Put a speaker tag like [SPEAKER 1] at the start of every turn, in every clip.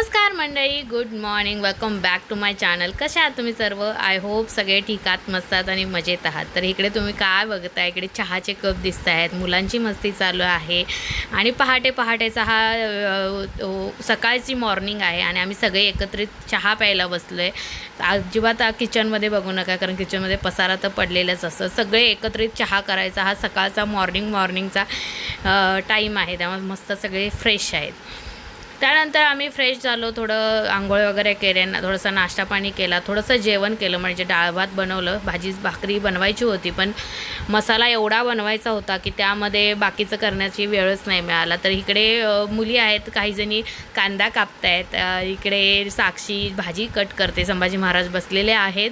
[SPEAKER 1] नमस्कार मंडळी good morning welcome back to my channel कशा आहात तुम्ही सर्व? आय होप सगळे ठिकात मस्त आणि मजेत आहात. तर इकडे तुम्ही काय बघताय? इकडे चहाचे कप दिसत आहेत मुलांची मस्ती चालू आहे. आणि पहाटे पहाटेचा हा सकाळची मॉर्निंग आहे आणि आम्ही सगळे एकत्रित चहा प्यायला बसलो आहे अजिबात किचनमध्ये बघू नका कारण किचनमध्ये पसारा तर पडलेलाच असतं. सगळे एकत्रित चहा करायचा. हा सकाळचा मॉर्निंग मॉर्निंगचा टाईम आहे. त्यामुळे मस्त सगळे फ्रेश आहेत. त्यानंतर आम्ही फ्रेश झालो थोडं आंघोळ वगैरे केले ना थोडंसं नाश्ता पाणी केला थोडंसं जेवण केलं म्हणजे डाळ भात बनवलं भाजी भाकरी बनवायची होती पण मसाला एवढा बनवायचा होता की त्यामध्ये बाकीचं करण्याची वेळच नाही मिळाला. तर इकडे मुली आहेत काही जणी कांदा कापतायत इकडे साक्षी भाजी कट करते संभाजी महाराज बसलेले आहेत.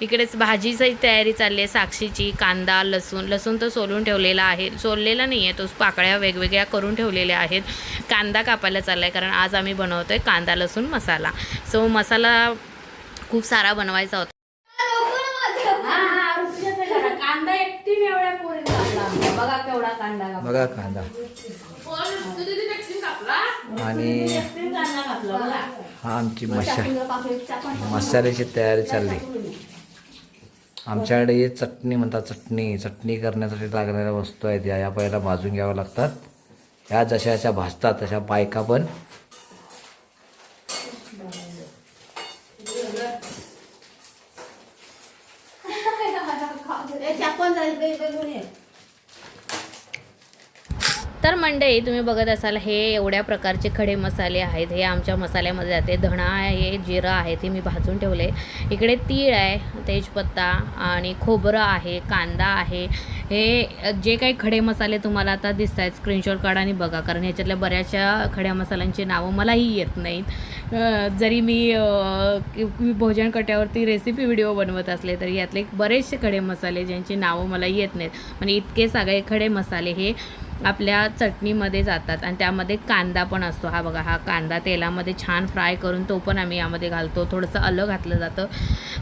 [SPEAKER 1] इकडेच भाजीची तयारी चालली आहे साक्षीची कांदा लसूण लसूण तर सोलून ठेवलेला आहे सोललेला नाही आहे तो पाकळ्या वेगवेगळ्या करून ठेवलेल्या आहेत. कांदा कापायला चालला आहे कारण आज आम्ही बनवतो आहे कांदा लसूण मसाला. सो मसाला खूप सारा बनवायचा होता. बघा कांदा.
[SPEAKER 2] आणि हा आमची मशा मसाल्याची तयारी चालली. आमच्याकडे हे चटणी म्हणतात चटणी. चटणी करण्यासाठी लागणाऱ्या वस्तू आहेत या या पहिला भाजून घ्याव्या लागतात. ह्या जशा जशा भाजतात तशा बायका पण
[SPEAKER 1] तर मंडळी तुम्ही बघत असाल हे एवढ्या प्रकारचे खडे मसाले आहेत. हे आमच्या मसाल्यामध्ये जाते. धणा आहे जिरं आहे ते मी भाजून ठेवले. इकडे तीळ आहे तेजपत्ता आणि खोबरं आहे कांदा आहे. हे जे काही खडे मसाले तुम्हाला आता दिसत आहेत स्क्रीनशॉट काढा आणि बघा. कारण ह्याच्यातल्या बऱ्याचशा खड्या मसाल्यांची नावं मलाही येत नाहीत. जरी मी मी भोजन कट्यावरती रेसिपी व्हिडिओ बनवत असले तरी यातले बरेचसे खडे मसाले ज्यांची नावं मला येत नाहीत. म्हणजे इतके सगळे खडे मसाले हे आपल्या चटणीमध्ये जातात आणि त्यामध्ये कांदा पण असतो. हा बघा हा कांदा तेलामध्ये छान फ्राय करून तो पण आम्ही यामध्ये घालतो. थोडंसं आलं घातलं जातं.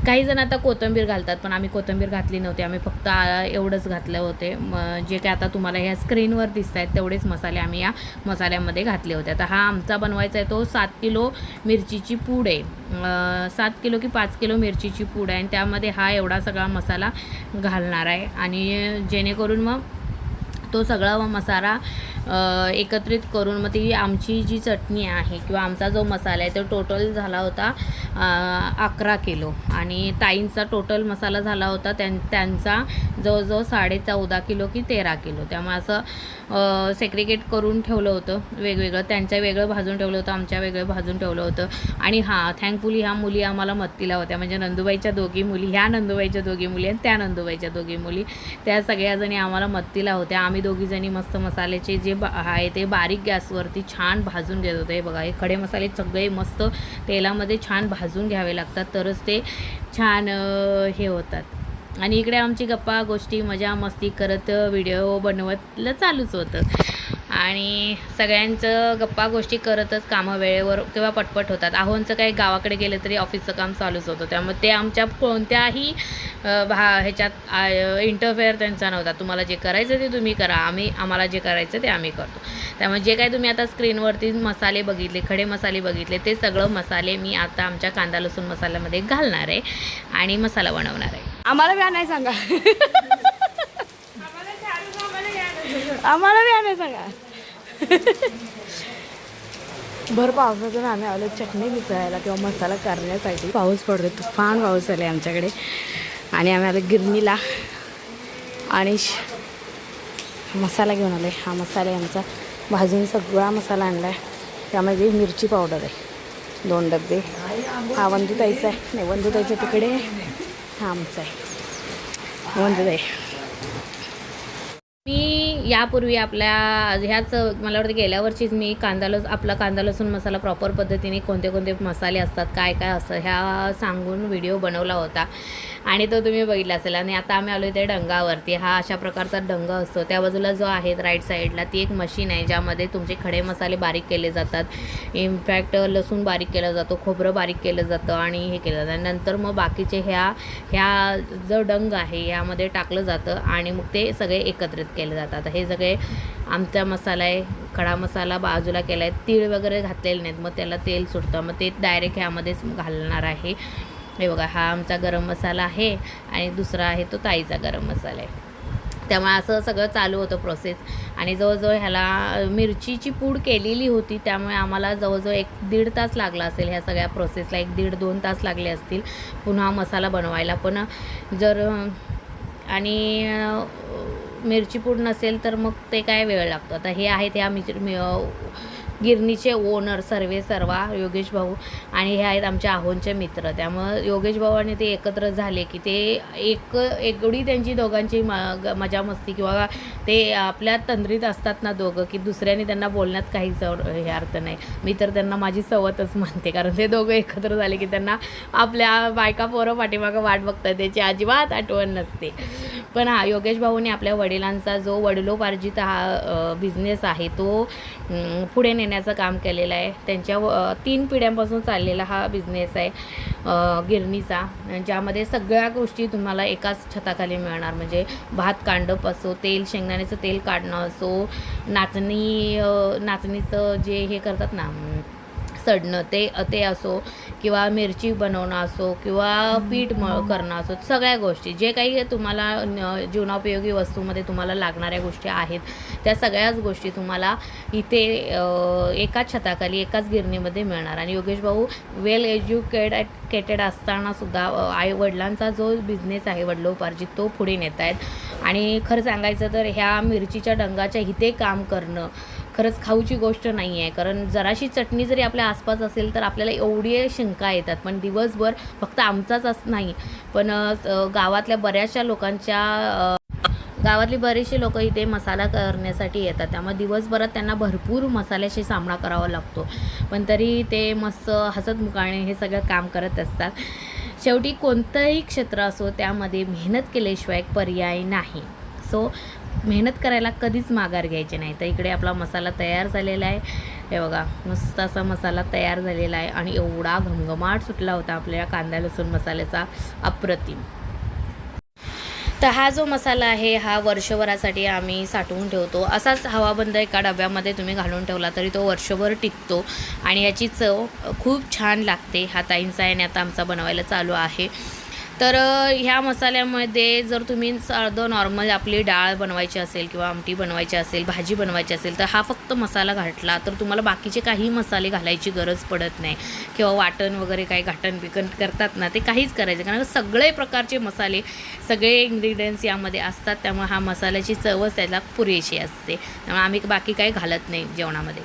[SPEAKER 1] काही जण आता कोथिंबीर घालतात पण आम्ही कोथिंबीर घातली नव्हती. आम्ही फक्त एवढंच घातलं होते. म जे काय आता तुम्हाला ह्या स्क्रीनवर दिसत आहेत तेवढेच मसाले आम्ही या मसाल्यामध्ये घातले होते. आता हा आमचा बनवायचा आहे तो सात किलो मिरचीची पूड आहे. सात किलो की पाच किलो मिरचीची पूड आहे आणि त्यामध्ये हा एवढा सगळा मसाला घालणार आहे. आणि जेणेकरून मग तो सगळा मसाला एकत्रित करून मग ती आमची जी चटणी आहे किंवा आमचा जो मसाला आहे तो टोटल झाला होता अकरा किलो. आणि ताईंचा टोटल मसाला झाला होता त्यां त्यांचा जवळजवळ साडे चौदा किलो की तेरा किलो. त्यामुळे असं सेग्रिगेट करून ठेवलं होतं. वेगवेगळं त्यांच्या वेगळं भाजून ठेवलं होतं आमच्या वेगळं भाजून ठेवलं होतं. आणि हां थँकफुली ह्या मुली आम्हाला मत्तीला होत्या. म्हणजे नंदुबाईच्या दोघी मुली ह्या नंदुबाईच्या दोघी मुली आणि त्या नंदुबाईच्या दोघी मुली. त्या सगळ्याजणी आम्हाला मत्तीला होत्या. आम्ही दोघीजणी मस्त मसाल्याचे जे बा आहे ते बारीक गॅसवरती छान भाजून घेत होते. बघा हे खडे मसाले सगळे मस्त तेलामध्ये छान भाजून घ्यावे लागतात तरच ते छान हे होतात. आणि इकडे आमची गप्पा गोष्टी मजा मस्ती करत व्हिडिओ बनवतलं चालूच होतं. आणि सगळ्यांचं गप्पा गोष्टी करतच कामं वेळेवर किंवा पटपट होतात. आहोंचं काही गावाकडे गेलं तरी ऑफिसचं काम चालूच होतं. त्यामुळे ते आमच्या कोणत्याही भा ह्याच्यात इंटरफेअर त्यांचा नव्हता. तुम्हाला जे करायचं ते तुम्ही करा. आम्ही आम्हाला जे करायचं ते आम्ही करतो. त्यामुळे जे काही तुम्ही आता स्क्रीनवरती मसाले बघितले खडे मसाले बघितले ते सगळं मसाले मी आता आमच्या कांदा लसूण मसाल्यामध्ये घालणार आहे आणि मसाला बनवणार आहे.
[SPEAKER 3] आम्हाला बी नाही सांगा. आम्हाला बी नाही सांगा. भर पावसातून आम्ही आलो चटणी मिसळायला किंवा मसाला करण्यासाठी. पाऊस पडतो तुफान पाऊस आला आमच्याकडे. आणि आम्ही आलो गिरणीला. आणि श- मसाला घेऊन आलो हा मसाला आहे आमचा. भाजून सगळा मसाला आणला आहे त्यामध्ये मिरची पावडर आहे. दोन डबे हा वंदुताईचा आहे. नाही वंदुताईच्या तिकडे हा आमचा आहे. वंदुताई.
[SPEAKER 1] मी यापूर्वी आपल्या ह्याच मला वाटतं गेल्या वर्षीच मी कांदा लस आपला कांदा लसूण मसाला प्रॉपर पद्धतीने कोणते कोणते मसाले असतात काय काय असतं ह्या सांगून व्हिडिओ बनवला होता. आणि तो तुम्ही बघितला असेल. आणि आता आम्ही आलो इथे डंगावरती. हा अशा प्रकारचा डंग असतो. त्या बाजूला जो आहे राईट साईडला ती एक मशीन आहे ज्यामध्ये तुमचे खडे मसाले बारीक केले जातात. इनफॅक्ट लसूण बारीक केला जातो खोबरं बारीक केलं जातं आणि हे केलं जातं. नंतर मग बाकीचे ह्या ह्या जो डंग आहे यामध्ये टाकलं जातं आणि मग ते सगळे एकत्रित केले जातात. हे सगळे आमचा मसाला आहे खडा मसाला बाजूला केला आहे तीळ वगैरे घातलेले नाहीत. मग त्याला तेल सुटतं. मग ते डायरेक्ट ह्यामध्येच घालणार आहे. हे बघा हा आमचा गरम मसाला आहे आणि दुसरा आहे तो ताईचा गरम मसाला आहे. त्यामुळे असं सगळं चालू होतं प्रोसेस आणि जवळजवळ ह्याला मिरचीची पूड केलेली होती त्यामुळे आम्हाला जवळजवळ एक दीड तास लागला असेल ह्या सगळ्या प्रोसेसला एक दीड दोन तास लागले असतील पुन्हा मसाला बनवायला. पण जर आणि मिरची पूड नसेल तर मग ते काय वेळ लागतो? आता हे आहेत ह्या मिच मि गिरणीचे ओनर सर्वे सर्वा योगेश भाऊ आणि हे आहेत आमच्या आहोंचे मित्र. त्यामुळं योगेश भाऊ आणि ते एकत्र झाले की ते एक एवढी त्यांची दोघांची म ग- मजा मस्ती किंवा ते आपल्या तंद्रीत असतात ना दोघं की दुसऱ्याने त्यांना बोलण्यात काहीच हे अर्थ नाही. मी तर त्यांना माझी सवतच मानते कारण ते दोघं एकत्र झाले की त्यांना आपल्या बायका पोरं पाठीमागं वाट बघतात त्याची अजिबात आठवण नसते. पण हा योगेश भाऊने आपल्या वडिलांचा जो वडिलोपार्जित हा बिझनेस आहे तो पुढे नेण्या करण्याचं काम केलेलं आहे. त्यांच्या व- तीन पिढ्यांपासून चाललेला हा बिझनेस आहे गिरणीचा. ज्यामध्ये सगळ्या गोष्टी तुम्हाला एकाच छताखाली मिळणार. म्हणजे भात कांडप असो तेल शेंगदाण्याचं तेल काढणं असो नाचणी नाचणीचं जे हे करतात ना सडणं ते ते असो किंवा मिरची बनवणं असो किंवा पीठ म करणं असो सगळ्या गोष्टी जे काही तुम्हाला जीवनोपयोगी वस्तूमध्ये तुम्हाला लागणाऱ्या गोष्टी आहेत त्या सगळ्याच गोष्टी तुम्हाला इथे एकाच छताखाली एकाच गिरणीमध्ये मिळणार. आणि योगेश भाऊ वेल एज्युकेटेड असतानासुद्धा अ, आई वडिलांचा जो बिझनेस आहे वडिलोपार्जित तो पुढे नेत आहेत आणि खरं सांगायचं तर ह्या मिरचीच्या डंगाच्या इथे काम करणं खरंच खाऊची गोष्ट नाही आहे. कारण जराशी चटणी जरी आपल्या आसपास असेल तर आपल्याला एवढी शंका येतात. पण दिवसभर फक्त आमचाच असं नाही. पण गावातल्या बऱ्याचशा लोकांच्या गावातली बरेचसे लोक इथे मसाला करण्यासाठी येतात. त्यामुळे दिवसभरात त्यांना भरपूर मसाल्याशी सामना करावा लागतो. पण तरी ते मस्त हसत मुकाळणे हे सगळं काम करत असतात. शेवटी कोणतंही क्षेत्र असो त्यामध्ये मेहनत केल्याशिवाय पर्याय नाही. सो मेहनत करायला कधीच माघार घ्यायची नाही. तर इकडे आपला मसाला तयार झालेला आहे. हे बघा मस्त असा मसाला तयार झालेला आहे आणि एवढा घमघमाट सुटला होता आपल्या कांदा लसूण मसाल्याचा अप्रतिम. तर हा जो मसाला आहे हा वर्षभरासाठी आम्ही साठवून ठेवतो. असाच हवाबंद एका डब्यामध्ये तुम्ही घालून ठेवला तरी तो वर्षभर टिकतो. आणि याची चव खूप छान लागते. हा ताईंचा आणि आता आमचा बनवायला चालू आहे. तर ह्या मसाल्यामध्ये जर तुम्ही साधं नॉर्मल आपली डाळ बनवायची असेल किंवा आमटी बनवायची असेल भाजी बनवायची असेल तर हा फक्त मसाला घातला तर तुम्हाला बाकीचे काही मसाले घालायची गरज पडत नाही. किंवा वाटण वगैरे काही घाटण बिकण करतात ना ते काहीच करायचं कारण सगळे प्रकारचे मसाले सगळे इन्ग्रेडियंट्स यामध्ये असतात. त्यामुळे हा मसाल्याची चवच त्याला पुरेशी असते. त्यामुळे आम्ही बाकी काही घालत नाही जेवणामध्ये.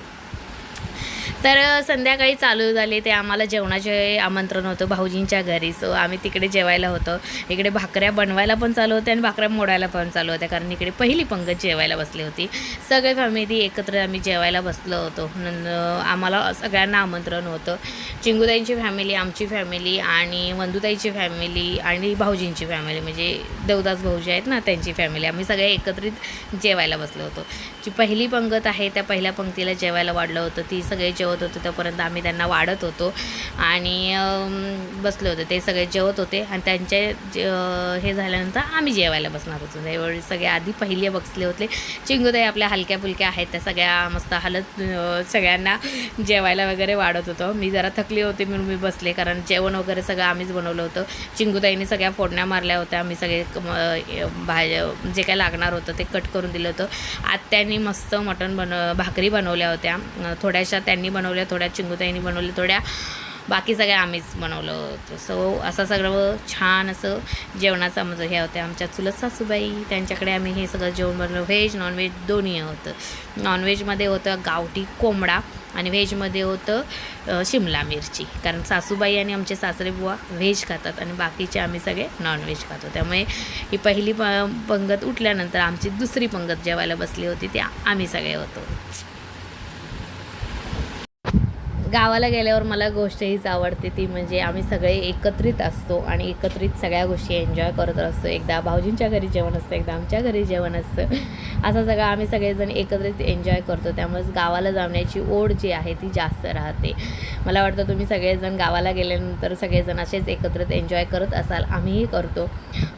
[SPEAKER 1] तर संध्याकाळी चालू झाले. ते आम्हाला जेवणाचे आमंत्रण होतं भाऊजींच्या घरी. सो आम्ही तिकडे जेवायला होतो. इकडे भाकऱ्या बनवायला पण चालू होत्या आणि भाकऱ्या मोडायला पण चालू होत्या. कारण इकडे पहिली पंगत जेवायला बसली होती. सगळे फॅमिली एकत्र आम्ही जेवायला बसलो होतो. आम्हाला सगळ्यांना आमंत्रण होतं. चिंगुताईंची फॅमिली आमची फॅमिली आणि वंदुताईची फॅमिली आणि भाऊजींची फॅमिली. म्हणजे देवदास भाऊजी आहेत ना त्यांची फॅमिली. आम्ही सगळे एकत्रित जेवायला बसलो होतो. जी पहिली पंगत आहे त्या पहिल्या पंक्तीला जेवायला वाढलं होतं. ती सगळे जेव जेवत होतो तोपर्यंत आम्ही त्यांना वाढत होतो. आणि बसले होते. ते सगळे जेवत होते. आणि त्यांचे जे हे झाल्यानंतर आम्ही जेवायला बसणार होतो. त्यावेळी सगळे आधी पहिले बसले होते. चिंगुताई आपल्या हलक्या फुलक्या आहेत. त्या सगळ्या मस्त हलत सगळ्यांना जेवायला वगैरे वाढत होतो. मी जरा थकली होते म्हणून मी बसले. कारण जेवण वगैरे सगळं आम्हीच बनवलं होतं. चिंगुताईने सगळ्या फोडण्या मारल्या होत्या. आम्ही सगळे भाज्या जे काय लागणार होतं ते कट करून दिलं होतं. आत्यानी मस्त मटण बन भाकरी बनवल्या होत्या. थोड्याशा त्यांनी बनवल्या थोड्या चिंगुताईंनी बनवल्या थोड्या बाकी सगळ्या आम्हीच बनवलं होतं. सो असं सगळं छान असं जेवणाचा म्हणजे हे होतं. आमच्या चुलत सासूबाई त्यांच्याकडे आम्ही हे सगळं जेवण बनवलं. व्हेज नॉनव्हेज दोन्ही होतं. नॉनव्हेजमध्ये होतं गावठी कोंबडा आणि व्हेजमध्ये होतं शिमला मिरची. कारण सासूबाई आणि आमचे सासरे बुवा व्हेज खातात आणि बाकीचे आम्ही सगळे नॉनव्हेज खातो. त्यामुळे ही पहिली प पंगत उठल्यानंतर आमची दुसरी पंगत जेवायला बसली होती ती आम्ही सगळे होतो. गावाला गेल्यावर मला गोष्ट हीच आवडते ती म्हणजे आम्ही सगळे एकत्रित असतो आणि एकत्रित सगळ्या गोष्टी एन्जॉय करत असतो. एकदा भाऊजींच्या घरी जेवण असतं एकदा आमच्या घरी जेवण असतं. असं सगळं आम्ही सगळेजण एकत्रित एन्जॉय करतो. त्यामुळेच गावाला जाण्याची ओढ जी आहे ती जास्त राहते. मला वाटतं तुम्ही सगळेजण गावाला गेल्यानंतर सगळेजण असेच एकत्रित एन्जॉय करत असाल आम्हीही करतो.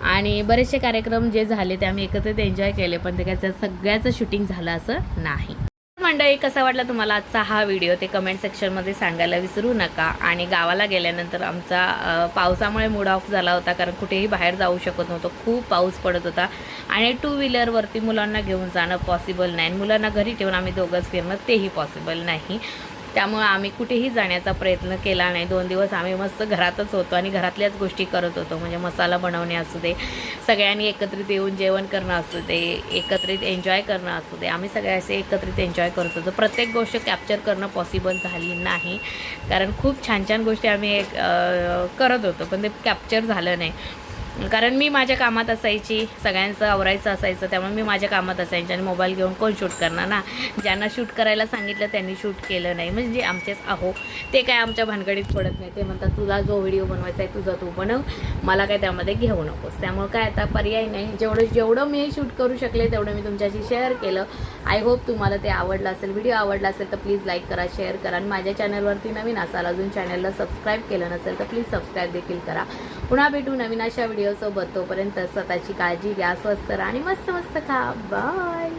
[SPEAKER 1] आणि बरेचसे कार्यक्रम जे झाले ते आम्ही एकत्रित एन्जॉय केले पण ते सगळ्याचं शूटिंग झालं असं नाही. मंडळी कसा वाटला तुम्हाला आजचा हा व्हिडिओ? ते कमेंट सेक्शनमध्ये सांगायला विसरू नका. आणि गावाला गेल्यानंतर आमचा पावसामुळे मूड ऑफ झाला होता कारण कुठेही बाहेर जाऊ शकत नव्हतो. खूप पाऊस पडत होता. आणि टू व्हीलरवरती मुलांना घेऊन जाणं पॉसिबल नाही. आणि मुलांना घरी ठेवून आम्ही दोघंच फिरणं तेही पॉसिबल नाही. त्यामुळं आम्ही कुठेही जाण्याचा प्रयत्न केला नाही. दोन दिवस आम्ही मस्त घरातच होतो आणि घरातल्याच गोष्टी करत होतो. म्हणजे मसाला बनवणे असू दे सगळ्यांनी एकत्रित येऊन जेवण करणं असू दे एकत्रित एन्जॉय करणं असू दे आम्ही सगळे असे एकत्रित एन्जॉय करत होतो. प्रत्येक गोष्ट कॅप्चर करणं पॉसिबल झाली नाही. कारण खूप छान छान गोष्टी आम्ही करत होतो. पण ते कॅप्चर झालं नाही. कारण मी माझ्या कामात असायची सगळ्यांचं आवरायचं असायचं त्यामुळे मी माझ्या कामात असायची आणि मोबाईल घेऊन कोण शूट करणार ना? ज्यांना शूट करायला सांगितलं त्यांनी शूट केलं नाही. म्हणजे आमचेच आहो ते काय आमच्या भानगडीत पडत नाही. ते म्हणतात तुला जो व्हिडिओ बनवायचा आहे तुझा तू बनव. मला काय त्यामध्ये घेऊ नकोस. त्यामुळे काय आता पर्याय नाही. जेवढं जेवढं मी शूट करू शकले तेवढं मी तुमच्याशी शेअर केलं. आय होप तुम्हाला ते आवडलं असेल. व्हिडिओ आवडला असेल तर प्लीज लाईक करा शेअर करा. आणि माझ्या चॅनलवरती नवीन असाल अजून चॅनलला सबस्क्राईब केलं नसेल तर प्लीज सबस्क्राईब देखील करा. पुन्हा भेटू नवीन अशा व्हिडिओ व्हिडिओसोबत तोपर्यंत स्वतःची काळजी घ्या स्वस्त राहा आणि मस्त मस्त खा. बाय